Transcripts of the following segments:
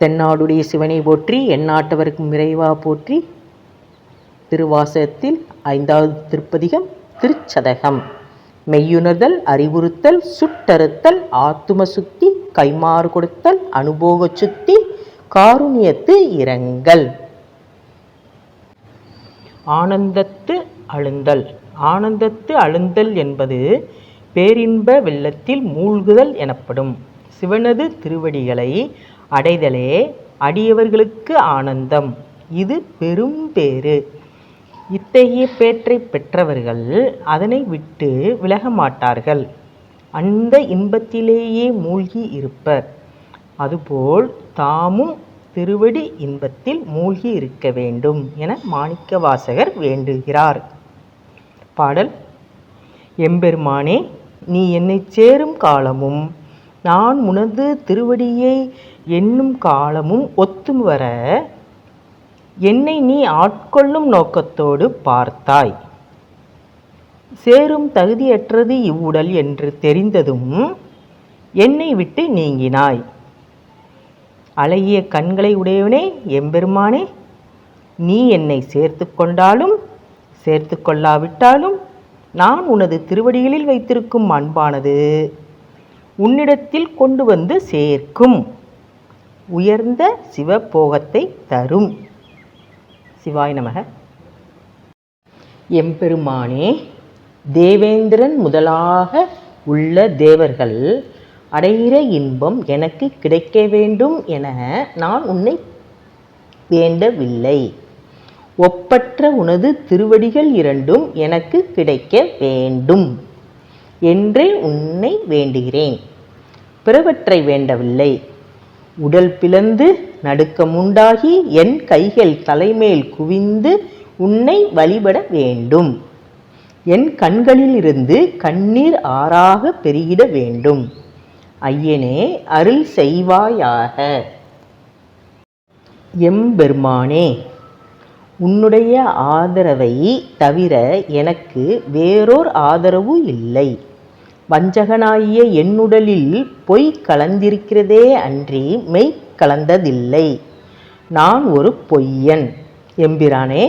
தென்னாடுடைய சிவனை போற்றி எந்நாட்டவருக்கும் இறைவா போற்றி திருவாசகத்தில் ஐந்தாவது திருப்பதிகம் திருச்சதகம். மெய்யுணர்தல் அறிவுறுத்தல் சுட்டறுத்தல் ஆத்தும சுத்தி கைமாறு கொடுத்தல் அனுபோக சுத்தி காருண்யத்து இரங்கல். ஆனந்தத்து அழுந்தல். ஆனந்தத்து அழுந்தல் என்பது பேரின்ப வெள்ளத்தில் மூழ்குதல் எனப்படும். சிவனது திருவடிகளை அடைதலே அடியவர்களுக்கு ஆனந்தம். இது பெரும் பேறு. இத்தகைய பேற்றை பெற்றவர்கள் அதனை விட்டு விலக மாட்டார்கள். அந்த இன்பத்திலேயே மூழ்கி இருப்பர். அதுபோல் தாமும் திருவடி இன்பத்தில் மூழ்கி இருக்க வேண்டும் என மாணிக்க வாசகர் வேண்டுகிறார். பாடல். எம்பெருமானே நீ என்னை சேரும் காலமும் நான் உனது திருவடியை எண்ணும் காலமும் ஒத்தும் வர என்னை நீ ஆட்கொள்ளும் நோக்கத்தோடு பார்த்தாய். சேரும் தகுதியற்றது இவ்வுடல் என்று தெரிந்ததும் என்னை விட்டு நீங்கினாய். அழகிய கண்களை உடையவனே எம்பெருமானே நீ என்னை சேர்த்து கொண்டாலும் சேர்த்து கொள்ளாவிட்டாலும் நான் உனது திருவடிகளில் வைத்திருக்கும் அன்பானது. உன்னிடத்தில் கொண்டு வந்து சேர்க்கும். உயர்ந்த சிவபோகத்தை தரும். சிவாய் நமக. எம்பெருமானே தேவேந்திரன் முதலாக உள்ள தேவர்கள் அடைகிற இன்பம் எனக்கு கிடைக்க வேண்டும் என நான் உன்னை வேண்டவில்லை. ஒப்பற்ற உனது திருவடிகள் இரண்டும் எனக்கு கிடைக்க வேண்டும் என்றே உன்னை வேண்டுகிறேன். பிறவற்றை வேண்டவில்லை. உடல் பிளந்து நடுக்கமுண்டாகி என் கைகள் தலைமேல் குவிந்து உன்னை வழிபட வேண்டும். என் கண்களிலிருந்து கண்ணீர் ஆறாக பெருகிட வேண்டும். ஐயனே அருள் செய்வாயாக. எம்பெருமானே உன்னுடைய ஆதரவை தவிர எனக்கு வேறோர் ஆதரவு இல்லை. வஞ்சகனாகிய என்னுடலில் பொய் கலந்திருக்கிறதே அன்றி மெய் கலந்ததில்லை. நான் ஒரு பொய்யன். எம்பிரானே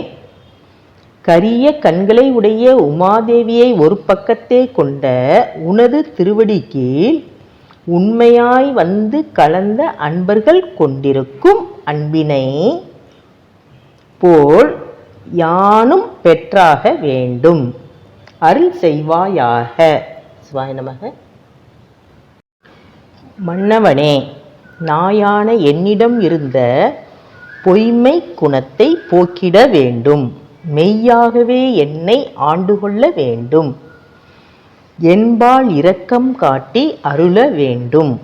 கரிய கண்களை உடைய உமாதேவியை ஒரு பக்கத்தே கொண்ட உனது திருவடி கீழ் உண்மையாய் வந்து கலந்த அன்பர்கள் கொண்டிருக்கும் அன்பினை போல் யானும் பெற்றாக வேண்டும். அருள் செய்வாயாக. சிவாய நமக. மன்னவனே நாயான என்னிடம் இருந்த பொய்மை குணத்தை போக்கிட வேண்டும். மெய்யாகவே என்னை ஆண்டு கொள்ள வேண்டும். என்பால் இரக்கம் காட்டி அருள வேண்டும்.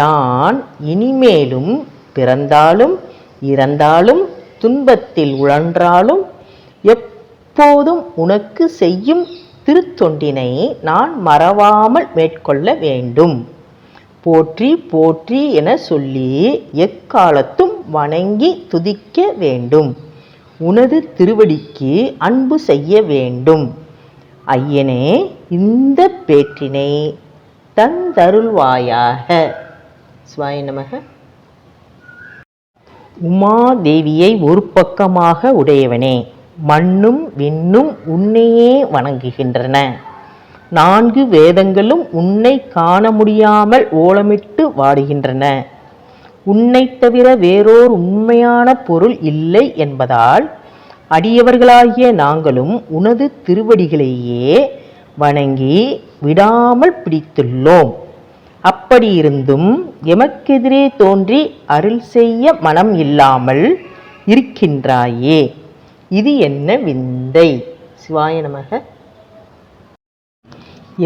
யான் இனிமேலும் பிறந்தாலும் இறந்தாலும் துன்பத்தில் உழன்றாலும் எப்போதும் உனக்கு செய்யும் திருத்தொண்டினை நான் மறவாமல் மேற்கொள்ள வேண்டும். போற்றி போற்றி என சொல்லி எக்காலத்தும் வணங்கி துதிக்க வேண்டும். உனது திருவடிக்கு அன்பு செய்ய வேண்டும். ஐயனே இந்த பேற்றினை தந்தருள்வாயாக. சுவாய நமக. உமாதேவியை ஒரு பக்கமாக உடையவனே மண்ணும் விண்ணும் உன்னையே வணங்குகின்றன. நான்கு வேதங்களும் உன்னை காண முடியாமல் ஓலமிட்டு வாடுகின்றன. உன்னைத் தவிர வேறோர் உண்மையான பொருள் இல்லை என்பதால் அடியவர்களாகிய நாங்களும் உனது திருவடிகளையே வணங்கி விடாமல் பிடித்துள்ளோம். அப்படியிருந்தும் எமக்கெதிரே தோன்றி அருள் செய்ய மனம் இல்லாமல் இருக்கின்றாயே. இது என்ன விந்தை? சிவாய நமக.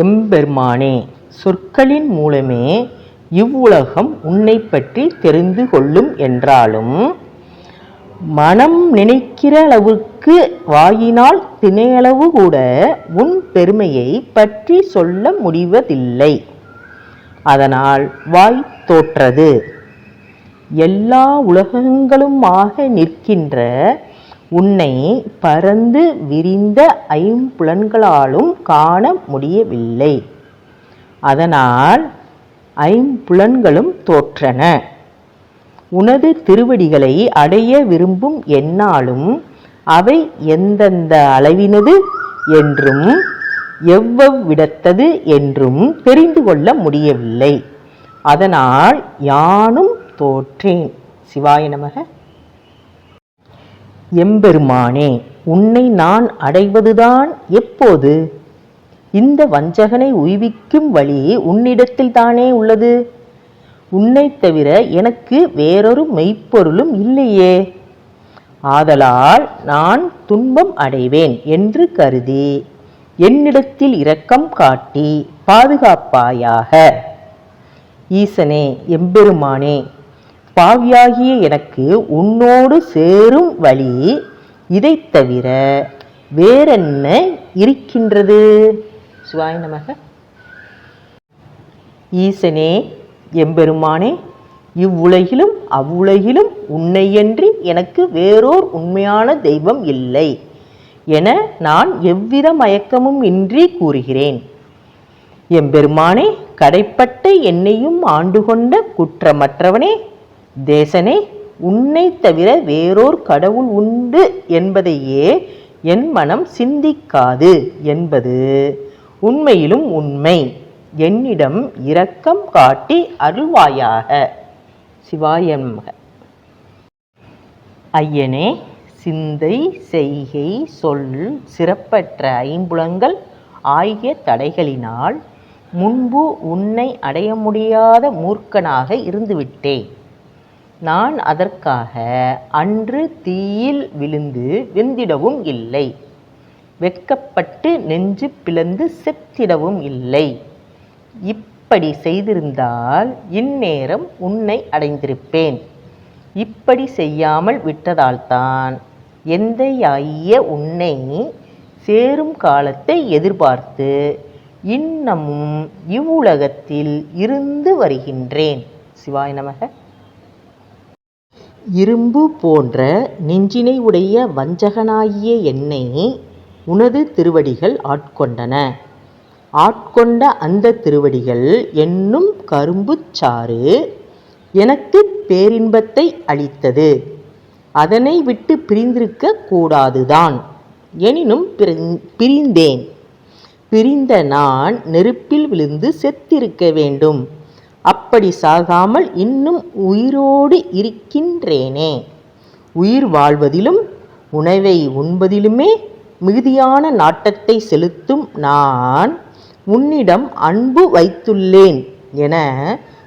எம்பெருமானே சொற்களின் மூலமே இவ்வுலகம் உன்னை பற்றி தெரிந்து கொள்ளும் என்றாலும் மனம் நினைக்கிற அளவுக்கு வாயினால் திணையளவு கூட உன் பெருமையை பற்றி சொல்ல முடிவதில்லை. அதனால் வாய் தோற்றது. எல்லா உலகங்களுமாக நிற்கின்ற உன்னை பரந்து விரிந்த ஐம்புலன்களாலும் காண முடியவில்லை. அதனால் ஐம்புலன்களும் தோற்றன. உனது திருவடிகளை அடைய விரும்பும் என்னாலும் அவை எந்தெந்த அளவினது என்றும் எவ்வவ்விடத்தது என்றும் தெரிந்து கொள்ள முடியவில்லை. அதனால் யானும் தோற்றேன். சிவாய நமக. எம்பெருமானே உன்னை நான் அடைவதுதான் எப்போது? இந்த வஞ்சகனை உய்விக்கும் வழி உன்னிடத்தில் தானே உள்ளது? உன்னைத் தவிர எனக்கு வேறொரு மெய்ப்பொருளும் இல்லையே. ஆதலால் நான் துன்பம் அடைவேன் என்று கருதி என்னிடத்தில் இரக்கம் காட்டி பாதுகாப்பாயாக. ஈசனே எம்பெருமானே பாவியாகிய எனக்கு உன்னோடு சேரும் வழி இதை தவிர வேறென்ன இருக்கின்றது? சிவாய நமக. ஈசனே எம்பெருமானே இவ்வுலகிலும் அவ்வுலகிலும் உன்னையன்றி எனக்கு வேறோர் உண்மையான தெய்வம் இல்லை என நான் எவ்வித மயக்கமும் இன்றி கூறுகிறேன். எம்பெருமானே கடைப்பட்ட என்னையும் ஆண்டு கொண்ட குற்றமற்றவனே தேசனே உன்னை தவிர வேறோர் கடவுள் உண்டு என்பதையே என் மனம் சிந்திக்காது என்பது உண்மையிலும் உண்மை. என்னிடம் இரக்கம் காட்டி அருள்வாயாக. சிவாயன்மக ஐயனே சிந்தை செய்கை சொல் சிறப்பற்ற ஐம்புலங்கள் ஆகிய தடைகளினால் முன்பு உன்னை அடைய முடியாத மூர்க்கனாக இருந்துவிட்டேன். நான் அதற்காக அன்று தீயில் விழுந்து வெந்திடவும் இல்லை. வெட்கப்பட்டு நெஞ்சு பிளந்து செத்திடவும் இல்லை. இப்படி செய்திருந்தால் இந்நேரம் உன்னை அடைந்திருப்பேன். இப்படி செய்யாமல் விட்டதால்தான் எந்தையாகிய உன்னை சேரும் காலத்தை எதிர்பார்த்து இன்னமும் இவ்வுலகத்தில் இருந்து வருகின்றேன். சிவாய் நமக. இரும்பு போன்ற நெஞ்சினை உடைய வஞ்சகனாகிய என்னை உனது திருவடிகள் ஆட்கொண்டன. ஆட்கொண்ட அந்த திருவடிகள் என்னும் கரும்புச் சாறு எனக்கு பேரின்பத்தை அளித்தது. அதனை விட்டு பிரிந்திருக்க கூடாதுதான். எனினும் பிரிந்- பிரிந்தேன். பிரிந்த நான் நெருப்பில் விழுந்து செத்திருக்க வேண்டும். அப்படி சாகாமல் இன்னும் உயிரோடு இருக்கின்றேனே. உயிர் வாழ்வதிலும் உணவை உண்பதிலுமே மிகுதியான நாட்டத்தை செலுத்தும் நான் உன்னிடம் அன்பு வைத்துள்ளேன் என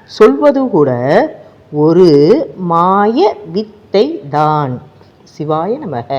சொல்வது கூட ஒரு மாய வித்தை தான் சிவாய நமக.